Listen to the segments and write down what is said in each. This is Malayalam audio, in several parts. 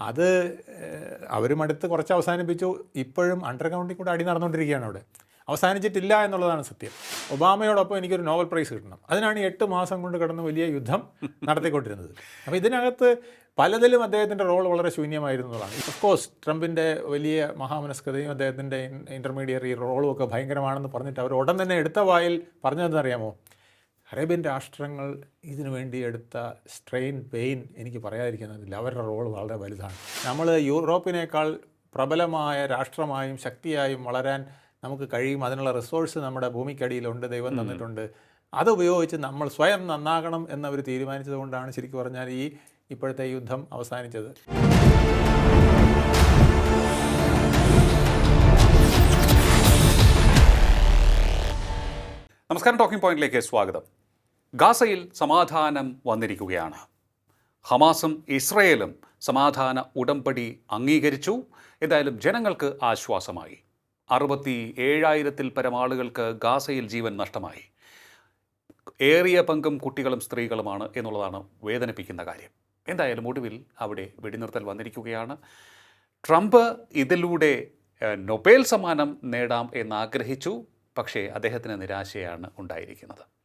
അത് അവരും അടുത്ത് കുറച്ച് അവസാനിപ്പിച്ചു. ഇപ്പോഴും അണ്ടർഗ്രൗണ്ടിൽ കൂടെ അടി നടന്നുകൊണ്ടിരിക്കുകയാണ് അവിടെ. അവസാനിച്ചിട്ടില്ല എന്നുള്ളതാണ് സത്യം. ഒബാമയോടൊപ്പം എനിക്കൊരു നോബൽ പ്രൈസ് കിട്ടണം. അതിനാണ് എട്ട് മാസം കൊണ്ട് കിടന്ന് വലിയ യുദ്ധം നടത്തിക്കൊണ്ടിരുന്നത്. അപ്പോൾ ഇതിനകത്ത് പലതിലും അദ്ദേഹത്തിന്റെ റോൾ വളരെ ശൂന്യമായിരുന്നതാണ് ഓഫ് കോഴ്സ് ട്രംപിന്റെ വലിയ മഹാമനസ്കതയും അദ്ദേഹത്തിന്റെ ഇന്റർമീഡിയറി റോളും ഒക്കെ ഭയങ്കരമാണെന്ന് പറഞ്ഞിട്ട് അവർ ഉടൻ തന്നെ എടുത്ത വായിൽ പറഞ്ഞതെന്നറിയാമോ? അറേബ്യൻ രാഷ്ട്രങ്ങൾ ഇതിനു വേണ്ടി എടുത്ത സ്ട്രെയിൻ പെയിൻ എനിക്ക് പറയാതിരിക്കുന്നില്ല അവരുടെ റോൾ വളരെ വലുതാണ്. നമ്മൾ യൂറോപ്പിനേക്കാൾ പ്രബലമായ രാഷ്ട്രമായും ശക്തിയായും വളരാൻ നമുക്ക് കഴിയും. അതിനുള്ള റിസോഴ്സ് നമ്മുടെ ഭൂമിക്കടിയിലുണ്ട് ദൈവം തന്നിട്ടുണ്ട്. അത് ഉപയോഗിച്ച് നമ്മൾ സ്വയം നന്നാകണം എന്നവർ തീരുമാനിച്ചതുകൊണ്ടാണ് ശരിക്കും പറഞ്ഞാൽ ഈ ഇപ്പോഴത്തെ യുദ്ധം അവസാനിച്ചത്. നമസ്കാരം ടോക്കിംഗ് പോയിന്റിലേക്ക് സ്വാഗതം. ഗാസയിൽ സമാധാനം വന്നിരിക്കുകയാണ്. ഹമാസും ഇസ്രയേലും സമാധാന ഉടമ്പടി അംഗീകരിച്ചു. എന്തായാലും ജനങ്ങൾക്ക് ആശ്വാസമായി. അറുപത്തി ഏഴായിരത്തിൽ പരം ആളുകൾക്ക് ഗാസയിൽ ജീവൻ നഷ്ടമായി. ഏറിയ പങ്കും കുട്ടികളും സ്ത്രീകളുമാണ് എന്നുള്ളതാണ് വേദനിപ്പിക്കുന്ന കാര്യം. എന്തായാലും ഒടുവിൽ അവിടെ വെടിനിർത്തൽ വന്നിരിക്കുകയാണ്. ട്രംപ് ഇതിലൂടെ നൊബേൽ സമ്മാനം നേടാം എന്നാഗ്രഹിച്ചു. പക്ഷേ അദ്ദേഹത്തിന് നിരാശയാണ് ഉണ്ടായിരിക്കുന്നത്.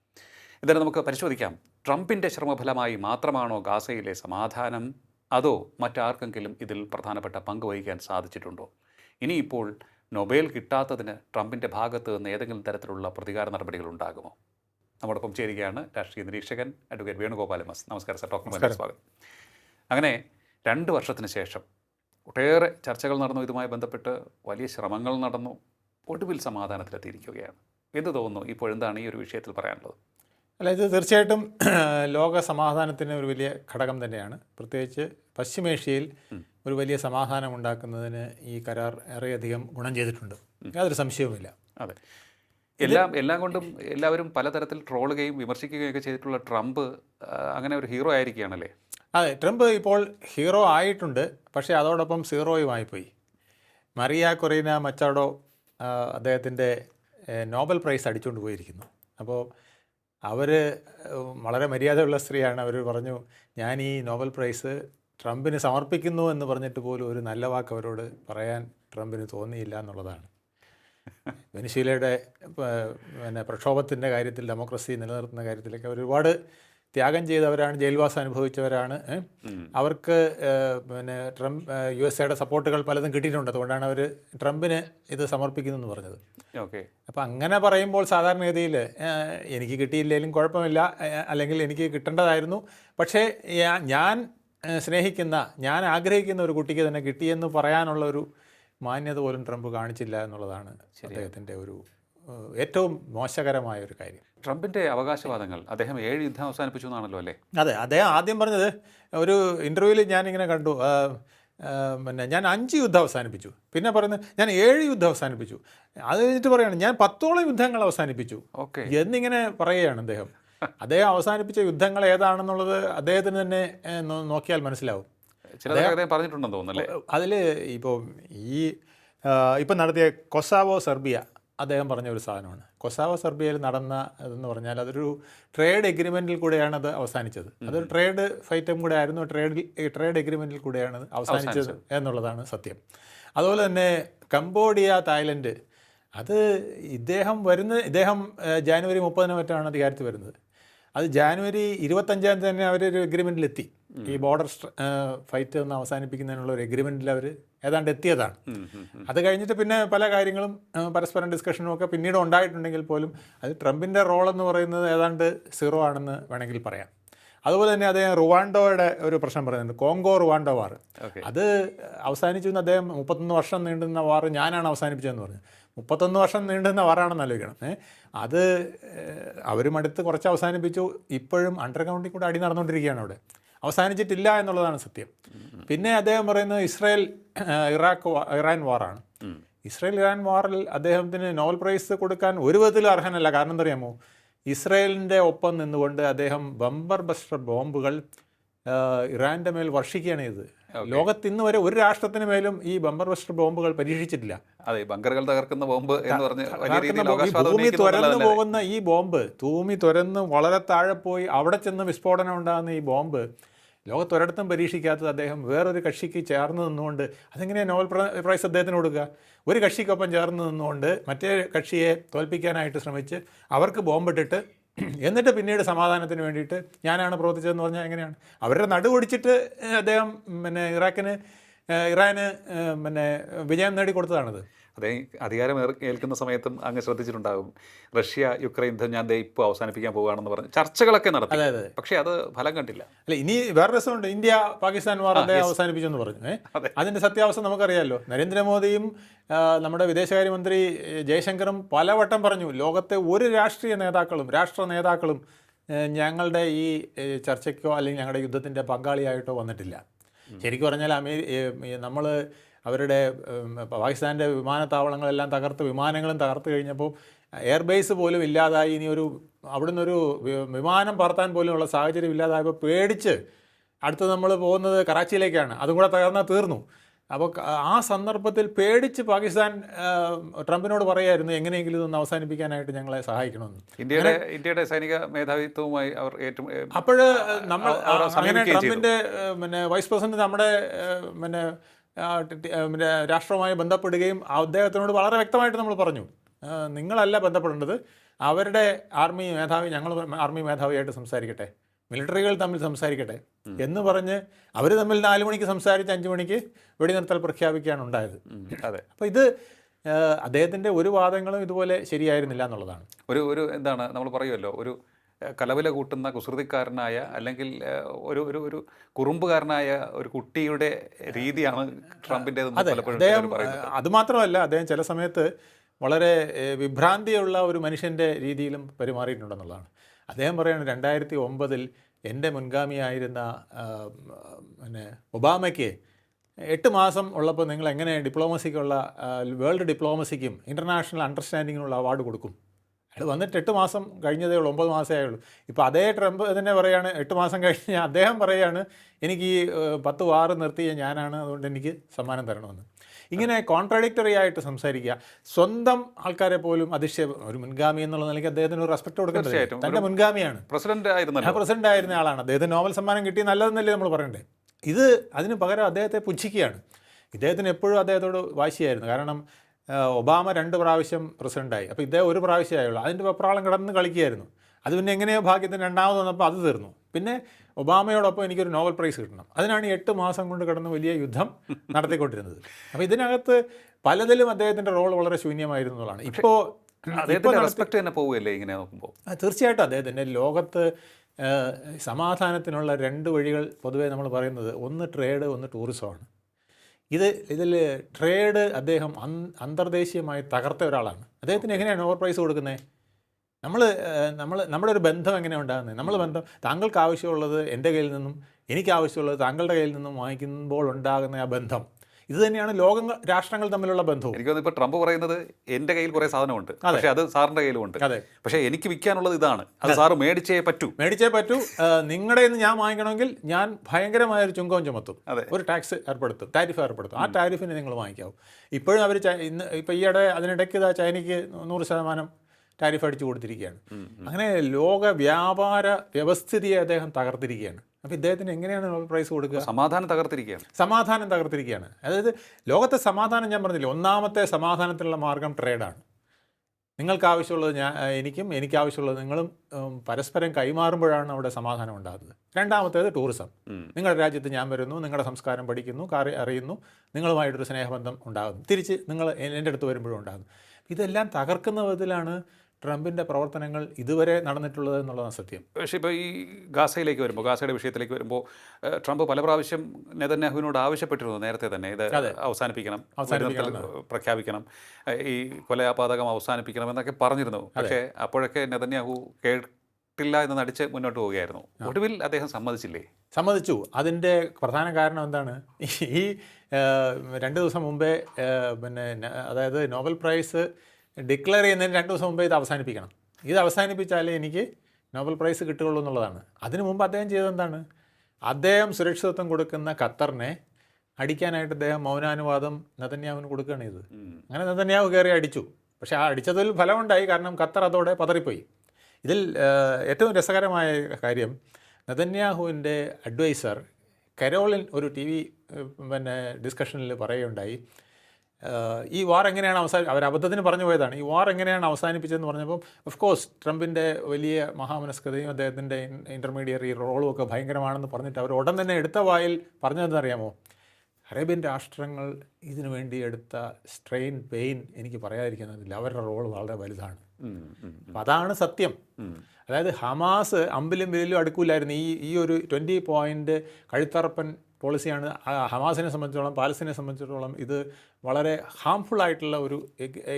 എന്തായാലും നമുക്ക് പരിശോധിക്കാം. ട്രംപിന്റെ ശ്രമഫലമായി മാത്രമാണോ ഗാസയിലെ സമാധാനം? അതോ മറ്റാർക്കെങ്കിലും ഇതിൽ പ്രധാനപ്പെട്ട പങ്ക് വഹിക്കാൻ സാധിച്ചിട്ടുണ്ടോ? ഇനിയിപ്പോൾ നൊബേൽ കിട്ടാത്തതിന് ട്രംപിന്റെ ഭാഗത്ത് നിന്ന് ഏതെങ്കിലും തരത്തിലുള്ള പ്രതികാര നടപടികൾ ഉണ്ടാകുമോ? നമ്മോടൊപ്പം ചേരുകയാണ് രാഷ്ട്രീയ നിരീക്ഷകൻ അഡ്വക്കേറ്റ് വേണുഗോപാലൻ മസ് നമസ്കാരം സർ. ഡോക്ടർ സ്വാഗതം. അങ്ങനെ രണ്ട് വർഷത്തിന് ശേഷം ഒട്ടേറെ ചർച്ചകൾ നടന്നു. ഇതുമായി ബന്ധപ്പെട്ട് വലിയ ശ്രമങ്ങൾ നടന്നു. ഒടുവിൽ സമാധാനത്തിലെത്തിയിരിക്കുകയാണ്. എന്ത് തോന്നുന്നു? ഇപ്പോൾ എന്താണ് ഈ ഒരു വിഷയത്തിൽ പറയാനുള്ളത്? അല്ല ഇത് തീർച്ചയായിട്ടും ലോക സമാധാനത്തിന് ഒരു വലിയ ഘടകം തന്നെയാണ്. പ്രത്യേകിച്ച് പശ്ചിമേഷ്യയിൽ ഒരു വലിയ സമാധാനം ഉണ്ടാക്കുന്നതിന് ഈ കരാർ ഏറെയധികം ഗുണം ചെയ്തിട്ടുണ്ട്. യാതൊരു സംശയവുമില്ല. അതെ. എല്ലാം എല്ലാം കൊണ്ടും എല്ലാവരും പലതരത്തിൽ ട്രോളുകയും വിമർശിക്കുകയും ഒക്കെ ചെയ്തിട്ടുള്ള ട്രംപ് അങ്ങനെ ഒരു ഹീറോ ആയിരിക്കുകയാണല്ലേ? അതെ ട്രംപ് ഇപ്പോൾ ഹീറോ ആയിട്ടുണ്ട് പക്ഷേ അതോടൊപ്പം സീറോയുമായിപ്പോയി മറിയ കൊറീന മച്ചാഡോ അദ്ദേഹത്തിന്റെ നോബൽ പ്രൈസ് അടിച്ചുകൊണ്ട് പോയിരിക്കുന്നു. അപ്പോൾ അവർ വളരെ മര്യാദയുള്ള സ്ത്രീയാണ്. അവർ പറഞ്ഞു ഞാൻ ഈ നോബൽ പ്രൈസ് ട്രംപിന് സമർപ്പിക്കുന്നു എന്ന് പറഞ്ഞിട്ട് പോലും ഒരു നല്ല വാക്ക് അവരോട് പറയാൻ ട്രംപിന് തോന്നിയില്ല എന്നുള്ളതാണ്. വെനിശീലയുടെ പിന്നെ പ്രക്ഷോഭത്തിന്റെ കാര്യത്തിൽ ഡെമോക്രസി നിലനിർത്തുന്ന കാര്യത്തിലൊക്കെ ഒരുപാട് ത്യാഗം ചെയ്തവരാണ് ജയിൽവാസം അനുഭവിച്ചവരാണ് അവർക്ക് പിന്നെ ട്രംപ് യു എസ് എയുടെ സപ്പോർട്ടുകൾ പലതും കിട്ടിയിട്ടുണ്ട്. അതുകൊണ്ടാണ് അവർ ട്രംപിന് ഇത് സമർപ്പിക്കുന്നതെന്ന് പറഞ്ഞത്. ഓക്കെ. അപ്പോൾ അങ്ങനെ പറയുമ്പോൾ സാധാരണഗതിയിൽ എനിക്ക് കിട്ടിയില്ലെങ്കിലും കുഴപ്പമില്ല അല്ലെങ്കിൽ എനിക്ക് കിട്ടേണ്ടതായിരുന്നു. പക്ഷേ ഞാൻ സ്നേഹിക്കുന്ന ഞാൻ ആഗ്രഹിക്കുന്ന ഒരു കുട്ടിക്ക് തന്നെ കിട്ടിയെന്ന് പറയാനുള്ള ഒരു മാന്യത പോലും ട്രംപ് കാണിച്ചില്ല എന്നുള്ളതാണ് അദ്ദേഹത്തിന്റെ ഒരു ഏറ്റവും മോശകരമായ ഒരു കാര്യം. ട്രംപിന്റെ അവകാശവാദങ്ങൾ അദ്ദേഹം ഏഴ് യുദ്ധം അവസാനിപ്പിച്ചു എന്നാണല്ലോ അല്ലേ? അതെ അദ്ദേഹം ആദ്യം പറഞ്ഞത് ഒരു ഇന്റർവ്യൂവിൽ ഞാനിങ്ങനെ കണ്ടു പിന്നെ ഞാൻ അഞ്ച് യുദ്ധം അവസാനിപ്പിച്ചു. പിന്നെ പറയുന്നത് ഞാൻ ഏഴ് യുദ്ധം അവസാനിപ്പിച്ചു. അത് കഴിഞ്ഞിട്ട് പറയുകയാണ് ഞാൻ പത്തോളം യുദ്ധങ്ങൾ അവസാനിപ്പിച്ചു ഓക്കെ. എന്നിങ്ങനെ പറയുകയാണ് അദ്ദേഹം. അദ്ദേഹം അവസാനിപ്പിച്ച യുദ്ധങ്ങൾ ഏതാണെന്നുള്ളത് അദ്ദേഹത്തിന് തന്നെ നോക്കിയാൽ മനസ്സിലാവും. പറഞ്ഞിട്ടുണ്ടെന്ന് തോന്നുന്നല്ലേ അതിൽ ഇപ്പോൾ ഈ ഇപ്പം നടത്തിയ കൊസാവോ സെർബിയ അദ്ദേഹം പറഞ്ഞ ഒരു സാധനമാണ്. കൊസാവ സർബിയയിൽ നടന്ന എന്ന് പറഞ്ഞാൽ അതൊരു ട്രേഡ് എഗ്രിമെന്റിൽ കൂടെയാണ് അത് അവസാനിച്ചത്. അതൊരു ട്രേഡ് ഫൈറ്റും കൂടെ ആയിരുന്നു. ട്രേഡ് ട്രേഡ് എഗ്രിമെന്റിൽ കൂടെയാണ് അവസാനിച്ചത് എന്നുള്ളതാണ് സത്യം. അതുപോലെ തന്നെ കംബോഡിയ തായ്ലൻഡ് അത് ഇദ്ദേഹം വരുന്ന ഇദ്ദേഹം ജാനുവരി മുപ്പതിന് മറ്റാണ് അധികാരത്തിൽ വരുന്നത്. അത് ജാനുവരി ഇരുപത്തഞ്ചാം തന്നെ അവരൊരു എഗ്രിമെന്റിലെത്തി ഈ ബോർഡർ ഫൈറ്റ് ഒന്ന് അവസാനിപ്പിക്കുന്നതിനുള്ള ഒരു എഗ്രിമെന്റിൽ അവർ ഏതാണ്ട് എത്തിയതാണ്. അത് കഴിഞ്ഞിട്ട് പിന്നെ പല കാര്യങ്ങളും പരസ്പരം ഡിസ്കഷനും ഒക്കെ പിന്നീട് ഉണ്ടായിട്ടുണ്ടെങ്കിൽ പോലും അത് ട്രംപിന്റെ റോൾ എന്ന് പറയുന്നത് ഏതാണ്ട് സീറോ ആണെന്ന് വേണമെങ്കിൽ പറയാം. അതുപോലെ തന്നെ അദ്ദേഹം റുവാൻഡോയുടെ ഒരു പ്രശ്നം പറയുന്നുണ്ട്. കോങ്കോ റുവാൻഡോ വാർ അത് അവസാനിച്ചു എന്ന് അദ്ദേഹം മുപ്പത്തൊന്ന് വർഷം നീണ്ടുന്ന വാർ ഞാനാണ് അവസാനിപ്പിച്ചതെന്ന് പറഞ്ഞു മുപ്പത്തൊന്ന് വർഷം നീണ്ടുന്ന വാറാണെന്ന് ആലോചിക്കണം. അത് അവരും അടുത്ത് കുറച്ച് അവസാനിപ്പിച്ചു. ഇപ്പോഴും അണ്ടർഗ്രൗണ്ടിൽ കൂടെ അടി നടന്നുകൊണ്ടിരിക്കുകയാണ് അവിടെ. അവസാനിച്ചിട്ടില്ല എന്നുള്ളതാണ് സത്യം. പിന്നെ അദ്ദേഹം പറയുന്നത് ഇസ്രായേൽ ഇറാഖ് ഇറാൻ വാറാണ് ഇസ്രായേൽ ഇറാൻ വാറിൽ അദ്ദേഹത്തിന് നോബൽ പ്രൈസ് കൊടുക്കാൻ ഒരു വിധത്തിലും അർഹനല്ല. കാരണം എന്തറിയാമോ? ഇസ്രായേലിന്റെ ഒപ്പം നിന്നുകൊണ്ട് അദ്ദേഹം ബമ്പർ ബസ്റ്റർ ബോംബുകൾ ഇറാന്റെ മേൽ വർഷിക്കുകയാണ് ചെയ്തത്. ലോകത്ത് ഇന്ന് വരെ ഒരു രാഷ്ട്രത്തിന് മേലും ഈ ബമ്പർ ബസ്റ്റർ ബോംബുകൾ പരീക്ഷിച്ചിട്ടില്ല. അതെ ബങ്കറുകൾ തകർക്കുന്ന ബോംബ് എന്ന് പറഞ്ഞ് ഭൂമി തുരന്നു പോകുന്ന ഈ ബോംബ് ഭൂമി തുരന്ന് വളരെ താഴെ പോയി അവിടെ ചെന്ന് വിസ്ഫോടനം ഉണ്ടാകുന്ന ഈ ബോംബ് ലോകത്ത് ഒരിടത്തും പരീക്ഷിക്കാത്തത് അദ്ദേഹം വേറൊരു കക്ഷിക്ക് ചേർന്ന് നിന്നുകൊണ്ട് അതെങ്ങനെയാണ് നോബൽ പ്രൈസ് അദ്ദേഹത്തിന് കൊടുക്കുക? ഒരു കക്ഷിക്കൊപ്പം ചേർന്ന് നിന്നുകൊണ്ട് മറ്റേ കക്ഷിയെ തോൽപ്പിക്കാനായിട്ട് ശ്രമിച്ച് അവർക്ക് ബോംബിട്ടിട്ട് എന്നിട്ട് പിന്നീട് സമാധാനത്തിന് വേണ്ടിയിട്ട് ഞാനാണ് പ്രവർത്തിച്ചതെന്ന് പറഞ്ഞാൽ എങ്ങനെയാണ്? അവരുടെ നടു ഒടിച്ചിട്ട് അദ്ദേഹം പിന്നെ ഇറാഖിന് ഇറാന് പിന്നെ വിജയം നേടിക്കൊടുത്തതാണിത്. അതേ അധികാരം ഏൽക്കുന്ന സമയത്തും അങ്ങ് ശ്രദ്ധിച്ചിട്ടുണ്ടാകും. റഷ്യ യുക്രൈൻ യുദ്ധം ഞാൻ ഇപ്പോൾ അവസാനിപ്പിക്കാൻ പോവുകയാണെന്ന് പറഞ്ഞ് ചർച്ചകളൊക്കെ നടത്തി. പക്ഷേ അത് ഫലം കണ്ടില്ല. അല്ല ഇനി വേറെ രസമുണ്ട്. ഇന്ത്യ പാകിസ്ഥാൻ വാർ അദ്ദേഹം അവസാനിപ്പിച്ചു എന്ന് പറഞ്ഞു. അതിന്റെ സത്യാവസ്ഥ നമുക്കറിയാമല്ലോ നരേന്ദ്രമോദിയും നമ്മുടെ വിദേശകാര്യമന്ത്രി ജയശങ്കറും പലവട്ടം പറഞ്ഞു ലോകത്തെ ഒരു രാഷ്ട്രീയ നേതാക്കളും രാഷ്ട്ര നേതാക്കളും ഞങ്ങളുടെ ഈ ചർച്ചയ്ക്കോ അല്ലെങ്കിൽ ഞങ്ങളുടെ യുദ്ധത്തിന്റെ പങ്കാളിയായിട്ടോ വന്നിട്ടില്ല. ശരിക്കും പറഞ്ഞാൽ അമേരി നമ്മൾ അവരുടെ പാകിസ്ഥാന്റെ വിമാനത്താവളങ്ങളെല്ലാം തകർത്ത് വിമാനങ്ങളും തകർത്ത് കഴിഞ്ഞപ്പോൾ എയർബേസ് പോലും ഇല്ലാതായി. ഇനി ഒരു അവിടുന്ന് ഒരു വിമാനം പറത്താൻ പോലുമുള്ള സാഹചര്യം ഇല്ലാതായപ്പോൾ പേടിച്ച് അടുത്ത് നമ്മൾ പോകുന്നത് കറാച്ചിയിലേക്കാണ്. അതും കൂടെ തകർന്നാൽ തീർന്നു. അപ്പോൾ ആ സന്ദർഭത്തിൽ പേടിച്ച് പാകിസ്ഥാൻ ട്രംപിനോട് പറയായിരുന്നു എങ്ങനെയെങ്കിലും ഇതൊന്ന് അവസാനിപ്പിക്കാനായിട്ട് ഞങ്ങളെ സഹായിക്കണമെന്ന്. ഇന്ത്യയുടെ ഇന്ത്യയുടെ സൈനിക മേധാവിത്വവുമായി അവർ അപ്പോൾ നമ്മൾ അങ്ങനെ ട്രംപിന്റെ പിന്നെ വൈസ് പ്രസിഡന്റ് നമ്മുടെ പിന്നെ രാഷ്ട്രവുമായി ബന്ധപ്പെടുകയും അദ്ദേഹത്തിനോട് വളരെ വ്യക്തമായിട്ട് നമ്മൾ പറഞ്ഞു. നിങ്ങളല്ല ബന്ധപ്പെടേണ്ടത്. അവരുടെ ആർമി മേധാവി ഞങ്ങൾ ആർമി മേധാവിയായിട്ട് സംസാരിക്കട്ടെ. മിലിറ്ററികൾ തമ്മിൽ സംസാരിക്കട്ടെ എന്ന് പറഞ്ഞ് അവർ തമ്മിൽ നാല് മണിക്ക് സംസാരിച്ച് അഞ്ച് മണിക്ക് വെടിനിർത്തൽ പ്രഖ്യാപിക്കുകയാണ് ഉണ്ടായത്. അതെ. അപ്പോൾ ഇത് അദ്ദേഹത്തിന്റെ ഒരു വാദങ്ങളും ഇതുപോലെ ശരിയായിരുന്നില്ല എന്നുള്ളതാണ്. ഒരു ഒരു എന്താണ് നമ്മൾ പറയുമല്ലോ ഒരു കലവില കൂട്ടുന്ന കുസൃതിക്കാരനായ അല്ലെങ്കിൽ ഒരു ഒരു ഒരു കുറുമ്പുകാരനായ ഒരു കുട്ടിയുടെ രീതിയാണ് ട്രംപിന്റെ അദ്ദേഹം അത് മാത്രമല്ല അദ്ദേഹം ചില സമയത്ത് വളരെ വിഭ്രാന്തിയുള്ള ഒരു മനുഷ്യന്റെ രീതിയിലും പെരുമാറിയിട്ടുണ്ടെന്നുള്ളതാണ്. അദ്ദേഹം പറയുന്നത് രണ്ടായിരത്തി ഒമ്പതിൽ എന്റെ മുൻഗാമിയായിരുന്ന പിന്നെ ഒബാമയ്ക്ക് എട്ട് മാസം ഉള്ളപ്പോൾ നിങ്ങൾ എങ്ങനെ ഡിപ്ലോമസിക്കുള്ള വേൾഡ് ഡിപ്ലോമസിക്കും ഇന്റർനാഷണൽ അണ്ടർസ്റ്റാൻഡിങ്ങിനുള്ള അവാർഡ് കൊടുക്കും? അയാൾ വന്നിട്ട് എട്ട് മാസം കഴിഞ്ഞതേ ഉള്ളൂ ഒമ്പത് മാസമേ ആയുള്ളൂ. ഇപ്പോൾ അതേ ട്രംപ് തന്നെ പറയുകയാണ് എട്ട് മാസം കഴിഞ്ഞ് അദ്ദേഹം പറയുകയാണ് എനിക്ക് ഈ പത്ത് വാറ് നിർത്തിയ ഞാനാണ് അതുകൊണ്ട് എനിക്ക് സമ്മാനം തരണമെന്ന്. ഇങ്ങനെ കോൺട്രഡിക്ടറി ആയിട്ട് സംസാരിക്കുക. സ്വന്തം ആൾക്കാരെ പോലും അതിശയ ഒരു മുൻഗാമി എന്നുള്ള നിലയ്ക്ക് അദ്ദേഹത്തിന് ഒരു റെസ്പെക്ട് കൊടുക്കേണ്ടത് തന്റെ തന്റെ മുൻഗാമിയാണ്. പ്രസിഡന്റ് ആ ആയിരുന്നല്ലോ പ്രസിഡന്റ് ആയിരുന്ന ആളാണ്. അദ്ദേഹത്തിന് നോബൽ സമ്മാനം കിട്ടി നല്ലതെന്നല്ലേ നമ്മൾ പറയണ്ടേ? ഇത് അതിന് പകരം അദ്ദേഹത്തെ പുച്ഛിക്കുകയാണ്. ഇദ്ദേഹത്തിന് എപ്പോഴും അദ്ദേഹത്തോട് വാശിയായിരുന്നു. കാരണം ഒബാമ രണ്ട് പ്രാവശ്യം പ്രസിഡന്റായി അപ്പോൾ ഇദ്ദേഹം ഒരു പ്രാവശ്യമായുള്ളൂ അതിന്റെ വെപ്രാളം കിടന്ന് കളിക്കുകയായിരുന്നു. അത് പിന്നെ എങ്ങനെയോ ഭാഗ്യത്തിന് രണ്ടാമത് വന്നപ്പോൾ അത് തീർന്നു. പിന്നെ ഒബാമയോടൊപ്പം എനിക്കൊരു നോബൽ പ്രൈസ് കിട്ടണം. അതിനാണ് ഈ എട്ട് മാസം കൊണ്ട് കിടന്ന് വലിയ യുദ്ധം നടത്തിക്കൊണ്ടിരുന്നത്. അപ്പോൾ ഇതിനകത്ത് പലതിലും അദ്ദേഹത്തിന്റെ റോൾ വളരെ ശൂന്യമായിരുന്നു എന്നുള്ളതാണ്. ഇപ്പോൾ റെസ്പെക്ട് തന്നെ പോവുകയല്ലേ ഇങ്ങനെ നോക്കുമ്പോൾ തീർച്ചയായിട്ടും അദ്ദേഹത്തിന്റെ ലോകത്ത് സമാധാനത്തിനുള്ള രണ്ട് വഴികൾ പൊതുവേ നമ്മൾ പറയുന്നത് ഒന്ന് ട്രേഡ് ഒന്ന് ടൂറിസമാണ്. ഇത് ഇതിൽ ട്രേഡ് അദ്ദേഹം അന്തർദേശീയമായി തകർത്ത ഒരാളാണ്. അദ്ദേഹത്തിന് എങ്ങനെയാണ് ഓവർ പ്രൈസ് കൊടുക്കുന്നത് നമ്മൾ നമ്മൾ നമ്മുടെ ഒരു ബന്ധം എങ്ങനെയാണ് ഉണ്ടാകുന്നത് നമ്മൾ ബന്ധം താങ്കൾക്ക് ആവശ്യമുള്ളത് എന്റെ കയ്യിൽ നിന്നും എനിക്ക് ആവശ്യമുള്ളത് താങ്കളുടെ കയ്യിൽ നിന്നും വാങ്ങിക്കുമ്പോൾ ഉണ്ടാകുന്ന ആ ബന്ധം. ഇത് തന്നെയാണ് ലോക രാഷ്ട്രങ്ങൾ തമ്മിലുള്ള ബന്ധവും. എനിക്ക് ഇപ്പോൾ ട്രംപ് പറയുന്നത് എന്റെ കയ്യിൽ കുറേ സാധനമുണ്ട്. പക്ഷേ അത് സാറിന്റെ കയ്യിലുമുണ്ട്. അതെ. പക്ഷേ എനിക്ക് വിൽക്കാനുള്ളത് ഇതാണ്. അത് സാറ് മേടിച്ചേ പറ്റൂ. മേടിച്ചേ പറ്റൂ. നിങ്ങളുടെ നിന്ന് ഞാൻ വാങ്ങിക്കണമെങ്കിൽ ഞാൻ ഭയങ്കരമായ ഒരു ചുങ്കം ചുമത്തും. ഒരു ടാക്സ് ഏർപ്പെടുത്തും താരിഫ് ഏർപ്പെടുത്തും. ആ ടാരിഫിനെ നിങ്ങൾ വാങ്ങിക്കാവും. ഇപ്പോഴും അവർ ഇന്ന് ഇപ്പോൾ ഈയിടെ അതിനിടയ്ക്ക് ഇതാ ചൈനയ്ക്ക് നൂറ് ശതമാനം ടാരിഫ് അടിച്ചു കൊടുത്തിരിക്കുകയാണ്. അങ്ങനെ ലോക വ്യാപാര വ്യവസ്ഥിതിയെ അദ്ദേഹം തകർത്തിരിക്കുകയാണ്. അപ്പോൾ ഇദ്ദേഹത്തിന് എങ്ങനെയാണ് നോബൽ പ്രൈസ് കൊടുക്കുക? സമാധാനം തകർത്തിരിക്കുകയാണ്. സമാധാനം തകർത്തിരിക്കുകയാണ്. അതായത് ലോകത്തെ സമാധാനം ഞാൻ പറഞ്ഞില്ല ഒന്നാമത്തെ സമാധാനത്തിനുള്ള മാർഗം ട്രേഡാണ് നിങ്ങൾക്ക് ആവശ്യമുള്ളത് ഞാൻ എനിക്കും എനിക്ക് ആവശ്യമുള്ളത് നിങ്ങളും പരസ്പരം കൈമാറുമ്പോഴാണ് അവിടെ സമാധാനം ഉണ്ടാകുന്നത്. രണ്ടാമത്തേത് ടൂറിസം നിങ്ങളുടെ രാജ്യത്ത് ഞാൻ വരുന്നു നിങ്ങളുടെ സംസ്കാരം പഠിക്കുന്നു കാറി അറിയുന്നു നിങ്ങളുമായിട്ടൊരു സ്നേഹബന്ധം ഉണ്ടാകുന്നു. തിരിച്ച് നിങ്ങൾ എന്റെ അടുത്ത് വരുമ്പോഴും ഉണ്ടാകുന്നു. ഇതെല്ലാം തകർക്കുന്ന വിധത്തിലാണ് ട്രംപിന്റെ പ്രവർത്തനങ്ങൾ ഇതുവരെ നടന്നിട്ടുള്ളത് എന്നുള്ളതാണ് സത്യം. പക്ഷേ ഇപ്പോൾ ഈ ഗാസയിലേക്ക് വരുമ്പോൾ ഗാസയുടെ വിഷയത്തിലേക്ക് വരുമ്പോൾ ട്രംപ് പല പ്രാവശ്യം നെതന്യാഹുവിനോട് ആവശ്യപ്പെട്ടിരുന്നു നേരത്തെ തന്നെ. ഇത് അവസാനിപ്പിക്കണം പ്രഖ്യാപിക്കണം ഈ കൊലയാപാതകം അവസാനിപ്പിക്കണം എന്നൊക്കെ പറഞ്ഞിരുന്നു. പക്ഷേ അപ്പോഴൊക്കെ നെതന്യാഹു കേട്ടില്ല എന്ന് നടിച്ച് മുന്നോട്ട് പോവുകയായിരുന്നു. ഒടുവിൽ അദ്ദേഹം സമ്മതിച്ചില്ലേ? സമ്മതിച്ചു. അതിന്റെ പ്രധാന കാരണം എന്താണ്? ഈ രണ്ട് ദിവസം മുമ്പേ പിന്നെ അതായത് നോബൽ പ്രൈസ് ഡിക്ലെയർ ചെയ്യുന്നതിന് രണ്ട് ദിവസം മുമ്പേ ഇത് അവസാനിപ്പിക്കണം. ഇത് അവസാനിപ്പിച്ചാലേ എനിക്ക് നോബൽ പ്രൈസ് കിട്ടുകയുള്ളൂ എന്നുള്ളതാണ്. അതിനു മുമ്പ് അദ്ദേഹം ചെയ്തതെന്താണ് അദ്ദേഹം സുരക്ഷിതത്വം കൊടുക്കുന്ന ഖത്തറിനെ അടിക്കാനായിട്ട് അദ്ദേഹം മൗനാനുവാദം നതന്യാവിന് കൊടുക്കുകയാണ് ചെയ്തത്. അങ്ങനെ നതന്യാവ് കയറി അടിച്ചു. പക്ഷേ ആ അടിച്ചതിൽ ഫലമുണ്ടായി. കാരണം ഖത്തർ അതോടെ പതറിപ്പോയി. ഇതിൽ ഏറ്റവും രസകരമായ കാര്യം നതന്യാഹുവിന്റെ അഡ്വൈസർ കരോളിൻ ഒരു ടി വി പിന്നെ ഡിസ്കഷനിൽ പറയുകയുണ്ടായി. ഈ വാർ എങ്ങനെയാണ് അവസാനം അവർ അബദ്ധത്തിന് പറഞ്ഞു പോയതാണ്. ഈ വാർ എങ്ങനെയാണ് അവസാനിപ്പിച്ചതെന്ന് പറഞ്ഞപ്പോൾ ഓഫ് കോഴ്സ് ട്രംപിന്റെ വലിയ മഹാമനസ്കതയും അദ്ദേഹത്തിന്റെ ഇന്റർമീഡിയറി റോളും ഒക്കെ ഭയങ്കരമാണെന്ന് പറഞ്ഞിട്ട് അവർ ഉടൻ തന്നെ എടുത്ത വായിൽ പറഞ്ഞതെന്നറിയാമോ അറേബ്യൻ രാഷ്ട്രങ്ങൾ ഇതിനു വേണ്ടി എടുത്ത സ്ട്രെയിൻ പെയിൻ എനിക്ക് പറയാതിരിക്കുന്നില്ല അവരുടെ റോൾ വളരെ വലുതാണ്. അപ്പം അതാണ് സത്യം. അതായത് ഹമാസ് അമ്പിലും വിലും അടുക്കൂലായിരുന്നു. ഈ ഈ ഒരു ട്വന്റി പോയിന്റ് കഴുത്തറപ്പൻ പോളിസിയാണ് ഹമാസിനെ സംബന്ധിച്ചിടത്തോളം പാലസ്തീനെ സംബന്ധിച്ചിടത്തോളം ഇത് വളരെ ഹാംഫുൾ ആയിട്ടുള്ള ഒരു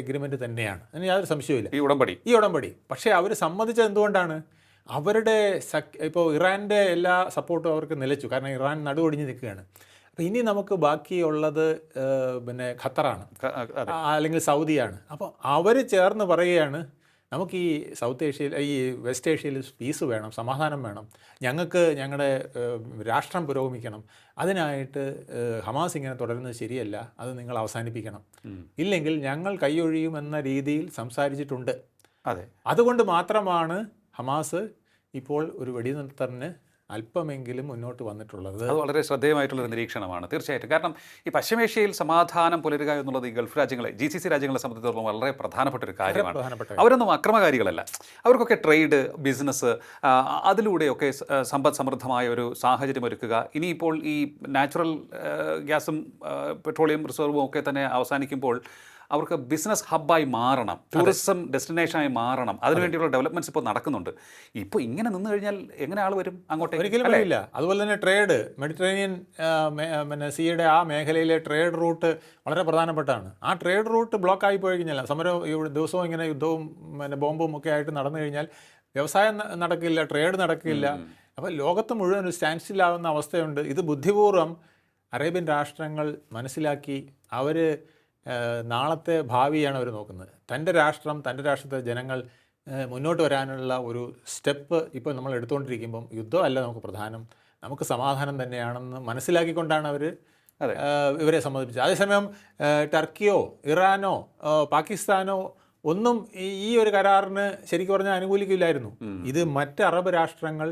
എഗ്രിമെന്റ് തന്നെയാണ്. അതിന് യാതൊരു സംശയവുമില്ല. ഈ ഉടമ്പടി. ഈ ഉടമ്പടി. പക്ഷേ അവർ സമ്മതിച്ചത് എന്തുകൊണ്ടാണ്? അവരുടെ സഖ് ഇപ്പോൾ ഇറാന്റെ എല്ലാ സപ്പോർട്ടും അവർക്ക് നിലച്ചു. കാരണം ഇറാൻ നടുവൊടിഞ്ഞ് നിൽക്കുകയാണ്. അപ്പോൾ ഇനി നമുക്ക് ബാക്കിയുള്ളത് പിന്നെ ഖത്തറാണ്. അല്ലെങ്കിൽ സൗദിയാണ്. അപ്പോൾ അവർ ചേർന്ന് പറയുകയാണ് നമുക്ക് ഈ സൗത്ത് ഏഷ്യയിൽ ഈ വെസ്റ്റ് ഏഷ്യയിൽ പീസ് വേണം സമാധാനം വേണം. ഞങ്ങൾക്ക് ഞങ്ങളുടെ രാഷ്ട്രം പുരോഗമിക്കണം. അതിനായിട്ട് ഹമാസ് ഇങ്ങനെ തുടരുന്നത് ശരിയല്ല. അത് നിങ്ങൾ അവസാനിപ്പിക്കണം. ഇല്ലെങ്കിൽ ഞങ്ങൾ കൈയൊഴിയുമെന്ന രീതിയിൽ സംസാരിച്ചിട്ടുണ്ട്. അതെ. അതുകൊണ്ട് മാത്രമാണ് ഹമാസ് ഇപ്പോൾ ഒരു വെടിനിർത്തലിന് അല്പമെങ്കിലും മുന്നോട്ട് വന്നിട്ടുള്ളത് അത് വളരെ ശ്രദ്ധേയമായിട്ടുള്ളൊരു നിരീക്ഷണമാണ്. തീർച്ചയായിട്ടും. കാരണം ഈ പശ്ചിമേഷ്യയിൽ സമാധാനം പുലരുക എന്നുള്ളത് ഈ ഗൾഫ് രാജ്യങ്ങളെ ജി സി സി രാജ്യങ്ങളെ സംബന്ധിച്ചിടത്തോളം വളരെ പ്രധാനപ്പെട്ട ഒരു കാര്യമാണ്. അവരൊന്നും അക്രമകാരികളല്ല. അവർക്കൊക്കെ ട്രേഡ് ബിസിനസ് അതിലൂടെയൊക്കെ സമ്പദ് സമൃദ്ധമായ ഒരു സാഹചര്യം ഒരുക്കുക. ഇനിയിപ്പോൾ ഈ നാച്ചുറൽ ഗ്യാസും പെട്രോളിയം റിസർവും ഒക്കെ തന്നെ അവസാനിക്കുമ്പോൾ അവർക്ക് ബിസിനസ് ഹബ്ബായി മാറണം ടൂറിസം ഡെസ്റ്റിനേഷനായി മാറണം. അതിനുവേണ്ടിയുള്ള ഡെവലപ്മെന്റ്സ് ഇപ്പോൾ നടക്കുന്നുണ്ട്. ഇപ്പോൾ ഇങ്ങനെ നിന്ന് കഴിഞ്ഞാൽ എങ്ങനെ ആൾ വരും അങ്ങോട്ടേക്ക്? ഒരിക്കലും ഇല്ല അതുപോലെ തന്നെ ട്രേഡ് മെഡിറ്ററേനിയൻ പിന്നെ സിയുടെ ആ മേഖലയിലെ ട്രേഡ് റൂട്ട് വളരെ പ്രധാനപ്പെട്ടാണ്. ആ ട്രേഡ് റൂട്ട് ബ്ലോക്ക് ആയി പോയി കഴിഞ്ഞാൽ സമരം ദിവസവും ഇങ്ങനെ യുദ്ധവും പിന്നെ ബോംബും ഒക്കെ ആയിട്ട് നടന്നു കഴിഞ്ഞാൽ വ്യവസായം നടക്കില്ല ട്രേഡ് നടക്കില്ല. അപ്പോൾ ലോകത്ത് മുഴുവൻ ഒരു സ്റ്റാൻഡ് സ്റ്റില്ലാവുന്ന അവസ്ഥയുണ്ട്. ഇത് ബുദ്ധിപൂർവം അറേബ്യൻ രാഷ്ട്രങ്ങൾ മനസ്സിലാക്കി അവർ നാളത്തെ ഭാവിയാണ് അവർ നോക്കുന്നത്. തന്റെ രാഷ്ട്രം തന്റെ രാഷ്ട്രത്തെ ജനങ്ങൾ മുന്നോട്ട് വരാനുള്ള ഒരു സ്റ്റെപ്പ് ഇപ്പോൾ നമ്മൾ എടുത്തുകൊണ്ടിരിക്കുമ്പം യുദ്ധമല്ല നമുക്ക് പ്രധാനം. നമുക്ക് സമാധാനം തന്നെയാണെന്ന് മനസ്സിലാക്കിക്കൊണ്ടാണ് അവർ. ഇവരെ സംബന്ധിച്ചത് അതേസമയം ടർക്കിയോ ഇറാനോ പാകിസ്ഥാനോ ഒന്നും ഈ ഈ ഒരു കരാറിന് ശരിക്കും പറഞ്ഞാൽ അനുകൂലിക്കില്ലായിരുന്നു. ഇത് മറ്റ് അറബ് രാഷ്ട്രങ്ങൾ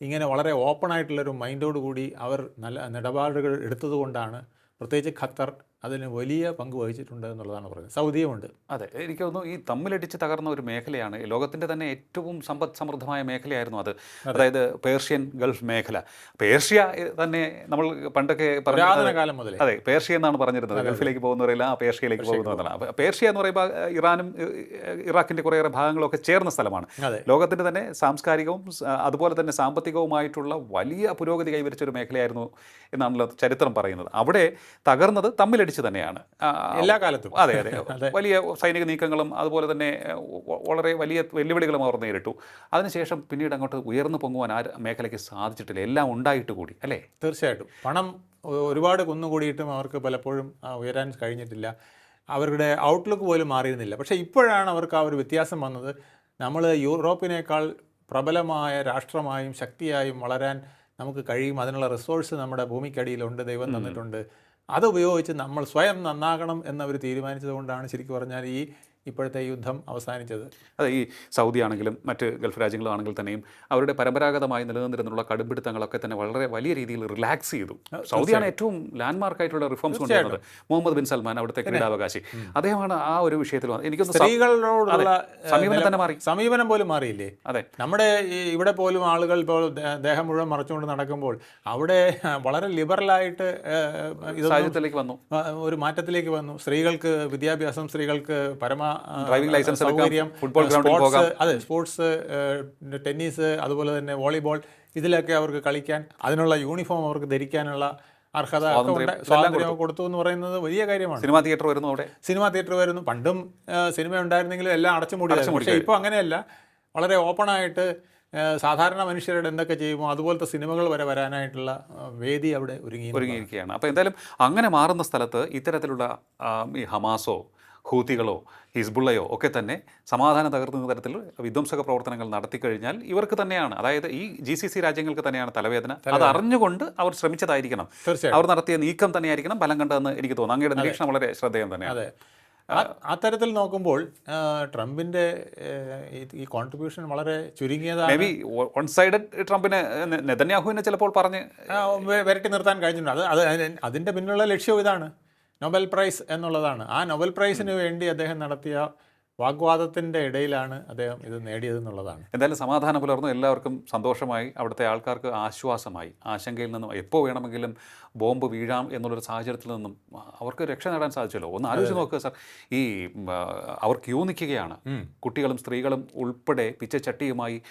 ഇങ്ങനെ വളരെ ഓപ്പൺ ആയിട്ടുള്ളൊരു മൈൻഡോട് കൂടി അവർ നല്ല നിലപാടുകൾ എടുത്തതുകൊണ്ടാണ് പ്രത്യേകിച്ച് ഖത്തർ അതിന് വലിയ പങ്ക് വഹിച്ചിട്ടുണ്ട് എന്നുള്ളതാണ് പറയുന്നത്. സൗദിയുമുണ്ട്. അതെ എനിക്ക് തോന്നുന്നു ഈ തമ്മിലടിച്ച് തകർന്ന ഒരു മേഖലയാണ് ലോകത്തിന്റെ ലോകത്തിന്റെ തന്നെ ഏറ്റവും സമ്പദ് സമൃദ്ധമായ മേഖലയായിരുന്നു അത്. അതായത് പേർഷ്യൻ ഗൾഫ് മേഖല. പേർഷ്യ തന്നെ നമ്മൾ പണ്ടൊക്കെ കാലം മുതൽ അതെ പേർഷ്യ എന്നാണ് പറഞ്ഞിരുന്നത്. ഗൾഫിലേക്ക് പോകുന്നവരെല്ലാം ആ പേർഷ്യയിലേക്ക് പോകുന്നതാണ്. പേർഷ്യ എന്ന് പറയുമ്പോൾ ഇറാനും ഇറാഖിന്റെ കുറേയേറെ ഭാഗങ്ങളൊക്കെ ചേർന്ന സ്ഥലമാണ്. ലോകത്തിന്റെ ലോകത്തിന്റെ തന്നെ സാംസ്കാരികവും അതുപോലെ തന്നെ സാമ്പത്തികവുമായിട്ടുള്ള വലിയ പുരോഗതി കൈവരിച്ച ഒരു മേഖലയായിരുന്നു എന്നാണല്ലോ ചരിത്രം പറയുന്നത്. അവിടെ തകർന്നത് തമ്മിലടിച്ച് തന്നെയാണ്. എല്ലാ കാലത്തും. അതെ അതെ. വലിയ സൈനിക നീക്കങ്ങളും അതുപോലെ തന്നെ വളരെ വലിയ വെല്ലുവിളികളും അവർ നേരിട്ടു. അതിനുശേഷം പിന്നീട് അങ്ങോട്ട് ഉയർന്നു പൊങ്ങുവാൻ ആ മേഖലയ്ക്ക് സാധിച്ചിട്ടില്ല. എല്ലാം ഉണ്ടായിട്ട് കൂടി അല്ലേ? തീർച്ചയായിട്ടും. പണം ഒരുപാട് കുന്നുകൂടിയിട്ടും അവർക്ക് പലപ്പോഴും ഉയരാൻ കഴിഞ്ഞിട്ടില്ല. അവരുടെ ഔട്ട്ലുക്ക് പോലും മാറിയിരുന്നില്ല. പക്ഷേ ഇപ്പോഴാണ് അവർക്ക് ആ ഒരു വ്യത്യാസം വന്നത്. നമ്മൾ യൂറോപ്പിനേക്കാൾ പ്രബലമായ രാഷ്ട്രമായും ശക്തിയായും വളരാൻ നമുക്ക് കഴിയും. അതിനുള്ള റിസോഴ്സ് നമ്മുടെ ഭൂമിക്കടിയിലുണ്ട് ദൈവം തന്നിട്ടുണ്ട്. അത് ഉപയോഗിച്ച് നമ്മൾ സ്വയം നന്നാകണം എന്നവർ തീരുമാനിച്ചതുകൊണ്ടാണ് ശരിക്കും പറഞ്ഞാൽ ഈ ഇപ്പോഴത്തെ യുദ്ധം അവസാനിച്ചത്? അതെ ഈ സൗദി ആണെങ്കിലും മറ്റ് ഗൾഫ് രാജ്യങ്ങളാണെങ്കിൽ തന്നെയും അവരുടെ പരമ്പരാഗതമായി നിലനിന്നിരുന്നുള്ള കടുംപിടുത്തങ്ങളൊക്കെ തന്നെ വളരെ വലിയ രീതിയിൽ റിലാക്സ് ചെയ്തു. സൗദിയാണ് ഏറ്റവും ലാൻഡ്മാർക്ക് ആയിട്ടുള്ള റിഫോംസ് കൊണ്ടുവന്നത്. മുഹമ്മദ് ബിൻ സൽമാൻ അവിടുത്തെ ക്രീഡാവകാശി അദ്ദേഹമാണ് ആ ഒരു വിഷയത്തിൽ എനിക്ക് സ്ത്രീകളോടുള്ള സമീപനം തന്നെ മാറി. സമീപനം പോലും മാറിയില്ലേ? അതെ. നമ്മുടെ ഇവിടെ പോലും ആളുകൾ ഇപ്പോൾ ദേഹം മുഴുവൻ മറച്ചുകൊണ്ട് നടക്കുമ്പോൾ അവിടെ വളരെ ലിബറലായിട്ട് സാഹചര്യത്തിലേക്ക് വന്നു. ഒരു മാറ്റത്തിലേക്ക് വന്നു. സ്ത്രീകൾക്ക് വിദ്യാഭ്യാസം സ്ത്രീകൾക്ക് പരമ ഡ്രൈവിംഗ് ലൈസൻസ് സൗകര്യം ഫുട്ബോൾ ഗ്രൗണ്ടിൽ. അതെ സ്പോർട്സ് ടെന്നീസ് അതുപോലെ തന്നെ വോളിബോൾ ഇതിലൊക്കെ അവർക്ക് കളിക്കാൻ അതിനുള്ള യൂണിഫോം അവർക്ക് ധരിക്കാനുള്ള അർഹത സ്വാതന്ത്ര്യം, കൊടുത്തു. എന്ന് പറയുന്നത് വലിയ കാര്യമാണ്. സിനിമാ തിയേറ്റർ വരുന്നു അവിടെ. സിനിമാ തിയേറ്റർ വരുന്നു. പണ്ടും സിനിമ ഉണ്ടായിരുന്നെങ്കിലും എല്ലാം അടച്ചു മൂടി പക്ഷേ ഇപ്പോൾ അങ്ങനെയല്ല. വളരെ ഓപ്പണായിട്ട് ആയിട്ട് സാധാരണ മനുഷ്യരുടെ എന്തൊക്കെ ചെയ്യുമോ അതുപോലത്തെ സിനിമകൾ വരെ വരാനായിട്ടുള്ള വേദി അവിടെ ഒരുങ്ങി ഒരുങ്ങിയിരിക്കുകയാണ്. അപ്പോൾ എന്തായാലും അങ്ങനെ മാറുന്ന സ്ഥലത്ത് ഇത്തരത്തിലുള്ള ഈ ഹമാസോ ഹൂത്തികളോ ഹിസ്ബുള്ളയോ ഒക്കെ തന്നെ സമാധാനം തകർത്തുന്ന തരത്തിൽ വിധ്വംസക പ്രവർത്തനങ്ങൾ നടത്തിക്കഴിഞ്ഞാൽ ഇവർക്ക് തന്നെയാണ്. അതായത് ഈ ജി സി സി രാജ്യങ്ങൾക്ക് തന്നെയാണ് തലവേദന. അത് അറിഞ്ഞുകൊണ്ട് അവർ ശ്രമിച്ചതായിരിക്കണം. അവർ നടത്തിയ നീക്കം തന്നെയായിരിക്കണം ഫലം കണ്ടതെന്ന് എനിക്ക് തോന്നുന്നു. അങ്ങയുടെ നിരീക്ഷണം വളരെ ശ്രദ്ധേയം തന്നെയാണ്. അതെ. ആ- തരത്തിൽ നോക്കുമ്പോൾ ട്രംപിന്റെ ഈ- കോൺട്രിബ്യൂഷൻ വളരെ മേ ചുരുങ്ങിയതാണ്. ബി വൺ സൈഡഡ് ട്രംപിനെ നെതന്യാഹുവിനെ ചിലപ്പോൾ പറഞ്ഞ് വരട്ടി നിർത്താൻ കഴിഞ്ഞിട്ടുണ്ട്. അത് അത് അതിന്റെ പിന്നിലുള്ള ലക്ഷ്യം ഇതാണ്. നൊബൽ പ്രൈസ് എന്നുള്ളതാണ്. ആ നൊബൽ പ്രൈസിന് വേണ്ടി അദ്ദേഹം നടത്തിയ വാഗ്വാദത്തിന്റെ ഇടയിലാണ് അദ്ദേഹം ഇത് നേടിയതെന്നുള്ളതാണ്. എന്തായാലും സമാധാനം പുലർന്നു. എല്ലാവർക്കും സന്തോഷമായി. അവിടുത്തെ ആൾക്കാർക്ക് ആശ്വാസമായി. ആശങ്കയിൽ നിന്നും എപ്പോൾ വേണമെങ്കിലും ബോംബ് വീഴാം എന്നുള്ളൊരു സാഹചര്യത്തിൽ നിന്നും അവർക്ക് രക്ഷ നേടാൻ സാധിച്ചല്ലോ. ഒന്ന് ആലോചിച്ച് നോക്കുക സാർ. ഈ അവർ ക്യൂ നിൽക്കുകയാണ്. കുട്ടികളും സ്ത്രീകളും ഉൾപ്പെടെ പിച്ചച്ചട്ടിയുമായി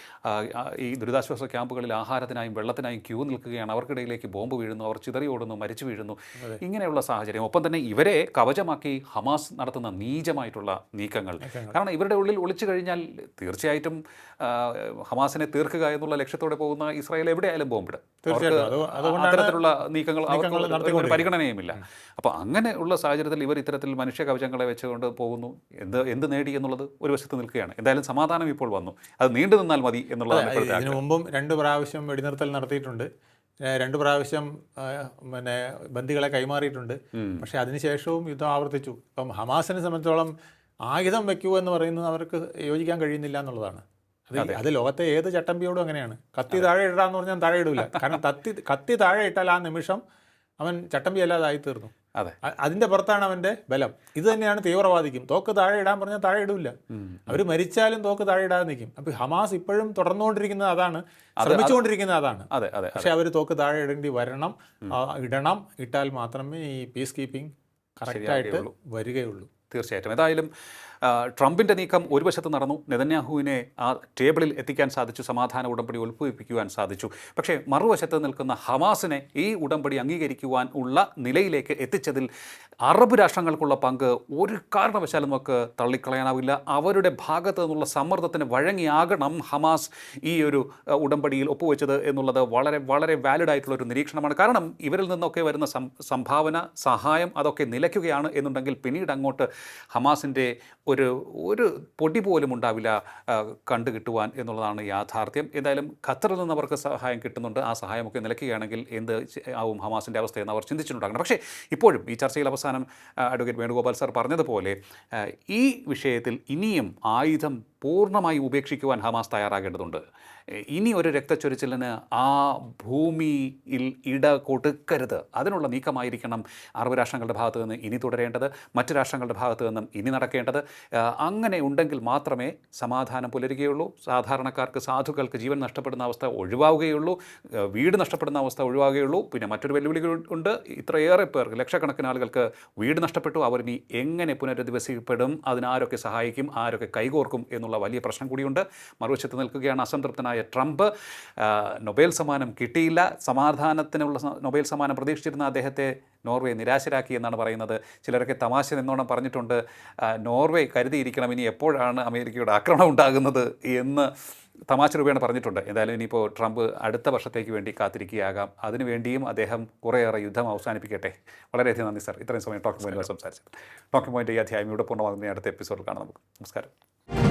ഈ ദുരിതാശ്വാസ ക്യാമ്പുകളിൽ ആഹാരത്തിനായും വെള്ളത്തിനായും ക്യൂ നിൽക്കുകയാണ്. അവർക്കിടയിലേക്ക് ബോംബ് വീഴുന്നു അവർ ചിതറി ഓടുന്നു മരിച്ചു വീഴുന്നു. ഇങ്ങനെയുള്ള സാഹചര്യം. ഒപ്പം തന്നെ ഇവരെ കവചമാക്കി ഹമാസ് നടത്തുന്ന നീചമായിട്ടുള്ള നീക്കങ്ങൾ. കാരണം ഇവരുടെ ഉള്ളിൽ ഒളിച്ചു കഴിഞ്ഞാൽ തീർച്ചയായിട്ടും ഹമാസിനെ തീർക്കുക എന്നുള്ള ലക്ഷ്യത്തോടെ പോകുന്ന ഇസ്രായേൽ എവിടെയായാലും ബോംബിടും. അത്തരത്തിലുള്ള നീക്കങ്ങൾ അവർക്ക് പരിഗണനയുമില്ല. അപ്പോൾ അങ്ങനെ ഉള്ള സാഹചര്യത്തിൽ ഇവർ ഇത്തരത്തിൽ മനുഷ്യ കവചങ്ങളെ വെച്ചുകൊണ്ട് പോകുന്നു. എന്ത് എന്ത് നേടി എന്നുള്ളത് ഒരു വശത്ത് നിൽക്കുകയാണ്. എന്തായാലും സമാധാനം ഇപ്പോൾ വന്നു. അത് നീണ്ടു നിന്നാൽ മതി എന്നുള്ളതാണ് ഇതിനു മുമ്പും രണ്ട് പ്രാവശ്യം വെടിനിർത്തൽ നടത്തിയിട്ടുണ്ട്. രണ്ടു പ്രാവശ്യം പിന്നെ ബന്ദികളെ കൈമാറിയിട്ടുണ്ട്. പക്ഷേ അതിനുശേഷവും യുദ്ധം ആവർത്തിച്ചു. ഇപ്പം ഹമാസിനെ സംബന്ധിച്ചോളം ആയുധം വെക്കൂ എന്ന് പറയുന്നത് അവർക്ക് യോജിക്കാൻ കഴിയുന്നില്ല എന്നുള്ളതാണ്. അത് അത്. ലോകത്തെ ഏത് ചട്ടമ്പിയോടും അങ്ങനെയാണ്. കത്തി താഴെ ഇടാന്ന് പറഞ്ഞാൽ താഴെ ഇടില്ല കാരണം കത്തി കത്തി താഴെ ഇട്ടാൽ ആ നിമിഷം അവൻ ചട്ടമ്പി അല്ലാതായി തീർന്നു. അതെ. അതിന്റെ പുറത്താണ് അവന്റെ ബലം. ഇത് തന്നെയാണ് തീവ്രവാദിക്കും. തോക്ക് താഴെ ഇടാൻ പറഞ്ഞാൽ താഴെ ഇടില്ല അവർ മരിച്ചാലും തോക്ക് താഴെ ഇടാതെ നിൽക്കും. അപ്പൊ ഹമാസ് ഇപ്പോഴും തുടർന്നുകൊണ്ടിരിക്കുന്നത് അതാണ്. ശ്രമിച്ചുകൊണ്ടിരിക്കുന്നത് അതാണ്. അതെ അതെ പക്ഷെ അവർ തോക്ക് താഴെ ഇടേണ്ടി വരണം ഇടണം ഇട്ടാൽ മാത്രമേ ഈ പീസ് കീപ്പിംഗ് കറക്റ്റായിട്ട് വരികയുള്ളൂ. തീർച്ചയായിട്ടും. ഏതായാലും ട്രംപിന്റെ നീക്കം ഒരു വശത്ത് നടന്നു. നെതന്യാഹുവിനെ ആ ടേബിളിൽ എത്തിക്കാൻ സാധിച്ചു. സമാധാന ഉടമ്പടി ഉൾപ്പെടുപ്പിക്കുവാൻ സാധിച്ചു. പക്ഷേ മറുവശത്ത് നിൽക്കുന്ന ഹമാസിനെ ഈ ഉടമ്പടി അംഗീകരിക്കുവാൻ ഉള്ള നിലയിലേക്ക് എത്തിച്ചതിൽ അറബ് രാഷ്ട്രങ്ങൾക്കുള്ള പങ്ക് ഒരു കാരണവശാലും നമുക്ക് തള്ളിക്കളയാനാവില്ല. അവരുടെ ഭാഗത്തു നിന്നുള്ള സമ്മർദ്ദത്തിന് വഴങ്ങിയാകണം ഹമാസ് ഈ ഒരു ഉടമ്പടിയിൽ ഒപ്പുവെച്ചത് എന്നുള്ളത് വളരെ വളരെ വാലിഡ് ആയിട്ടുള്ള ഒരു നിരീക്ഷണമാണ്. കാരണം ഇവരിൽ നിന്നൊക്കെ വരുന്ന സംഭാവന സഹായം അതൊക്കെ നിലയ്ക്കുകയാണ് എന്നുണ്ടെങ്കിൽ പിന്നീട് അങ്ങോട്ട് ഹമാസിന്റെ ഒരു ഒരു ഒരു പൊടി പോലും ഉണ്ടാവില്ല കണ്ടു കിട്ടുവാൻ എന്നുള്ളതാണ് യാഥാർത്ഥ്യം. എന്തായാലും ഖത്തറിൽ നിന്ന് അവർക്ക് സഹായം കിട്ടുന്നുണ്ട്. ആ സഹായമൊക്കെ നിലയ്ക്കുകയാണെങ്കിൽ എന്ത് ആവും ഹമാസിന്റെ അവസ്ഥയെന്ന് അവർ ചിന്തിച്ചിട്ടുണ്ടാകണം. പക്ഷേ ഇപ്പോഴും ഈ ചർച്ചയിൽ അവസാനം അഡ്വക്കേറ്റ് വേണുഗോപാൽ സാർ പറഞ്ഞതുപോലെ ഈ വിഷയത്തിൽ ഇനിയും ആയുധം പൂർണമായി ഉപേക്ഷിക്കുവാൻ ഹമാസ് തയ്യാറാകേണ്ടതുണ്ട്. ഇനി ഒരു രക്തച്ചൊരിച്ചിലിന് ആ ഭൂമിയിൽ ഇട കൊടുക്കരുത്. അതിനുള്ള നീക്കമായിരിക്കണം അറബ് രാഷ്ട്രങ്ങളുടെ ഭാഗത്തു നിന്ന് ഇനി തുടരേണ്ടത് മറ്റ് രാഷ്ട്രങ്ങളുടെ ഭാഗത്തു നിന്നും ഇനി നടക്കേണ്ടത്. അങ്ങനെ ഉണ്ടെങ്കിൽ മാത്രമേ സമാധാനം പുലരുകയുള്ളൂ. സാധാരണക്കാർക്ക് സാധുക്കൾക്ക് ജീവൻ നഷ്ടപ്പെടുന്ന അവസ്ഥ ഒഴിവാവുകയുള്ളൂ. വീട് നഷ്ടപ്പെടുന്ന അവസ്ഥ ഒഴിവാകുകയുള്ളൂ പിന്നെ മറ്റൊരു വെല്ലുവിളികൾ ഉണ്ട്. ഇത്രയേറെ പേർ ലക്ഷക്കണക്കിന് ആളുകൾക്ക് വീട് നഷ്ടപ്പെട്ടു. അവരിനി എങ്ങനെ പുനരധിവസിക്കപ്പെടും അതിനാരൊക്കെ സഹായിക്കും? ആരൊക്കെ കൈകോർക്കും? എന്നുള്ള വലിയ പ്രശ്നം കൂടിയുണ്ട്. മറുവശത്ത് നിൽക്കുകയാണ് അസംതൃപ്തനായ ട്രംപ്. നൊബേൽ സമ്മാനം കിട്ടിയില്ല. സമാധാനത്തിനുള്ള നൊബേൽ സമ്മാനം പ്രതീക്ഷിച്ചിരുന്ന അദ്ദേഹത്തെ നോർവേ നിരാശരാക്കി എന്നാണ് പറയുന്നത്. ചിലരൊക്കെ തമാശ നിന്നോണം പറഞ്ഞിട്ടുണ്ട്. നോർവേ കരുതിയിരിക്കണം ഇനി എപ്പോഴാണ് അമേരിക്കയുടെ ആക്രമണം ഉണ്ടാകുന്നത് എന്ന് തമാശ രൂപയാണ് പറഞ്ഞിട്ടുണ്ട്. എന്തായാലും ഇനിയിപ്പോൾ ട്രംപ് അടുത്ത വർഷത്തേക്ക് വേണ്ടി കാത്തിരിക്കുകയാകാം. അതിനുവേണ്ടിയും അദ്ദേഹം കുറേയേറെ യുദ്ധം അവസാനിപ്പിക്കട്ടെ. വളരെയധികം നന്ദി സാർ. ഇത്രയും സമയം ടോക്കിംഗ് പോയിന്റ് സംസാരിച്ചത് ടോക്കിംഗ് പോയിന്റ് ഈ അധ്യായം ഇവിടെ പൂർണമാകുന്ന അടുത്ത എപ്പിസോഡിൽ കാണാം നമുക്ക്. നമസ്കാരം.